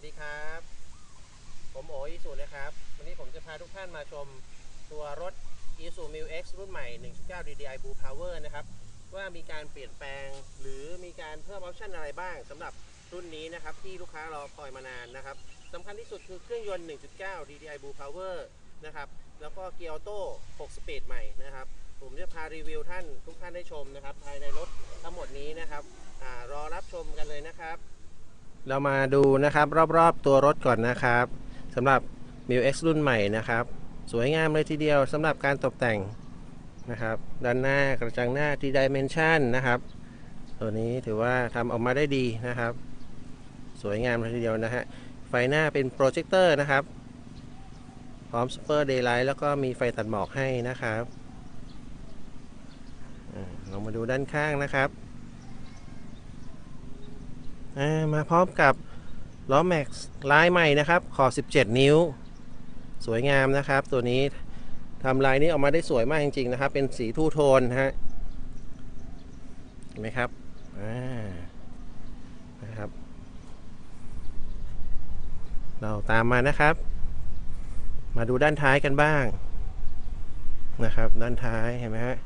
วัสดีครับ ผมโออิสุนะครับ วันนี้ผมจะพาทุกท่านมาชมตัวรถ i s u m i l X รุ่นใหม่ 1.9 DDI Blue Power นะครับ ว่ามีการเปลี่ยนแปลงหรือมีการเพิ่มออปชันอะไรบ้างสำหรับรุ่นนี้นะครับ ที่ลูกค้ารอคอยมานานนะครับสำคัญที่สุดคือเครื่องยนต์ 1.9 DDI Blue Power นะครับ แล้วก็เกียร์ออโต้ 6 สปีดใหม่นะครับ ผมจะพารีวิวท่านทุกท่านได้ชมนะครับ ภายในรถทั้งหมดนี้นะครับอรอรับชมกันเลยนะครับ เรามาดูนะครับรอบๆตัวรถก่อนนะครับสำหรับ m i l X รุ่นใหม่นะครับ สวยงามเลยทีเดียวสำหรับการตกแต่งนะครับ ด้านหน้ากระจังหน้า T Dimension นะครับ ตัวนี้ถือว่าทำออกมาได้ดีนะครับ สวยงามเลยทีเดียวนะฮะไฟหน้าเป็นโปรเจคเตอร์นะครับ พร้อม Super Daylight แล้วก็มีไฟตัดหมอกให้นะครับลอ่าเรามาดูด้านข้างนะครับ มาพร้อมกับล้อแม็กซ์ลายใหม่นะครับขอบ17 นิ้ว สวยงามนะครับ ตัวนี้ทำลายนี้ออกมาได้สวยมากจริงๆนะครับ เป็นสีทูโทนนะฮะเห็นไหมครับอ่านะครับ เราตามมานะครับ มาดูด้านท้ายกันบ้างนะครับ ด้านท้ายเห็นไหมฮะ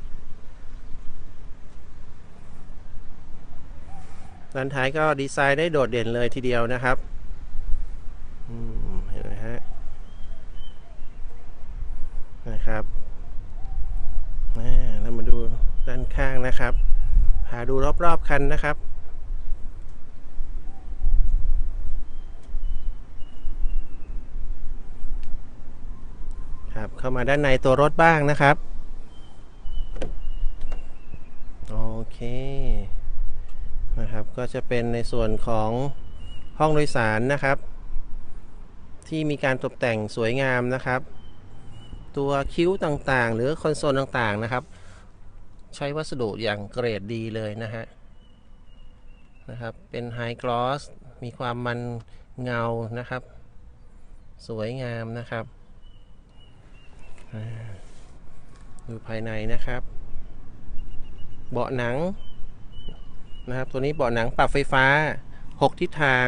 ด้านท้ายก็ดีไซน์ได้โดดเด่นเลยทีเดียวนะครับเห็นไหมฮะนะครับเรามาดูด้านข้างนะครับหาดูรอบๆคันนะครับครับ เข้ามาด้านในตัวรถบ้างนะครับ โอเค ก็จะเป็นในส่วนของห้องโดยสารนะครับ ที่มีการตกแต่งสวยงามนะครับ ตัวคิ้วต่างๆ หรือคอนโซลต่างๆนะครับ ใช้วัสดุอย่างเกรดดีเลยนะฮะนะครับ เป็นไฮกลอสมีความมันเงานะครับ สวยงามนะครับดูภายในนะครับ เบาะหนัง นะครับ ตัวนี้เบาะหนังปรับไฟฟ้า 6 ทิศทาง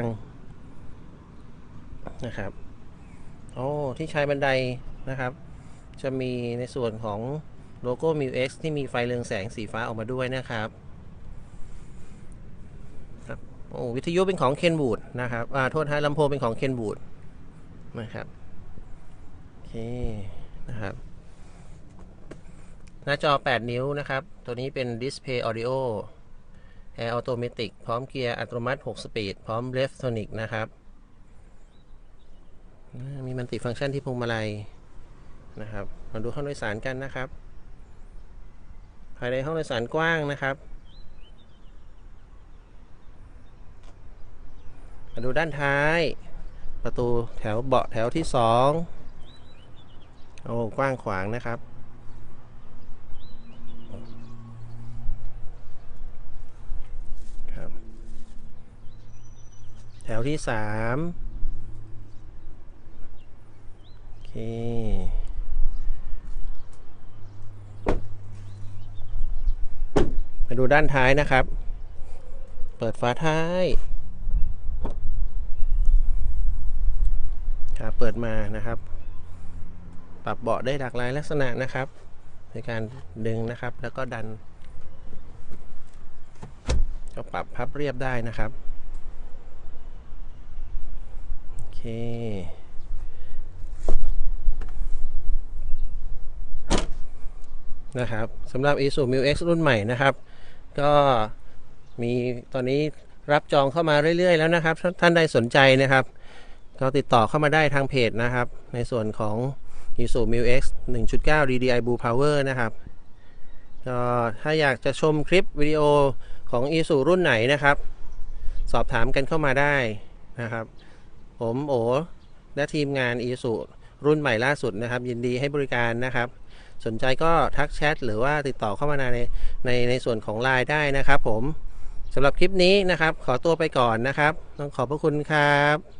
นะครับโอ้ที่ใช้บันไดนะครับ จะมีในส่วนของโลโก้ m i X ที่มีไฟเรืองแสงสีฟ้าออกมาด้วยนะครับครับโอ้วิทยุเป็นของเคนบูดนะครับอ่าโทษฮะลำโพงเป็นของเคนบูดนะครับโอเคนะครับ หน้าจอ 8 นิ้วนะครับ ตัวนี้เป็น Display Audio Air Automatic พร้อมเกียร์อัตโนมัติ 6 สปีด พร้อม Left Tonic นะครับ มีมันติฟังก์ชันที่พวงมาลัยนะครับ มาดูห้องโดยสารกันนะครับ ภายในห้องโดยสารกว้างนะครับ มาดูด้านท้าย ประตูแถวเบาะแถวที่ 2 โอ้ กว้างขวางนะครับ วที่สามโอเคมาดูด้านท้ายนะครับ เปิดฝาท้ายครับเปิดมานะครับ ปรับเบาะได้หลากหลายลักษณะนะครับ ในการดึงนะครับแล้วก็ดัน ก็ปรับพับเรียบได้นะครับ โอ เค นะครับสำหรับ Isuzu m i X รุ่นใหม่นะครับ ก็มีตอนนี้รับจองเข้ามาเรื่อย ๆ แล้วนะครับ ท่านใดสนใจนะครับ ก็ติดต่อเข้ามาได้ทางเพจนะครับ ในส่วนของ Isuzu m i X 1.9 DDI Blue Power นะครับก็ถ้าอยากจะชมคลิปวิดีโอของ i s u รุ่นไหนนะครับ สอบถามกันเข้ามาได้นะครับ ผมโอและทีมงานอีสุรุ่นใหม่ล่าสุดนะครับ ยินดีให้บริการนะครับ สนใจก็ทักแชทหรือว่าติดต่อเข้ามาในในในส่วนของไลน์ได้นะครับ ผมสำหรับคลิปนี้นะครับ ขอตัวไปก่อนนะครับ ต้องขอบพระคุณครับ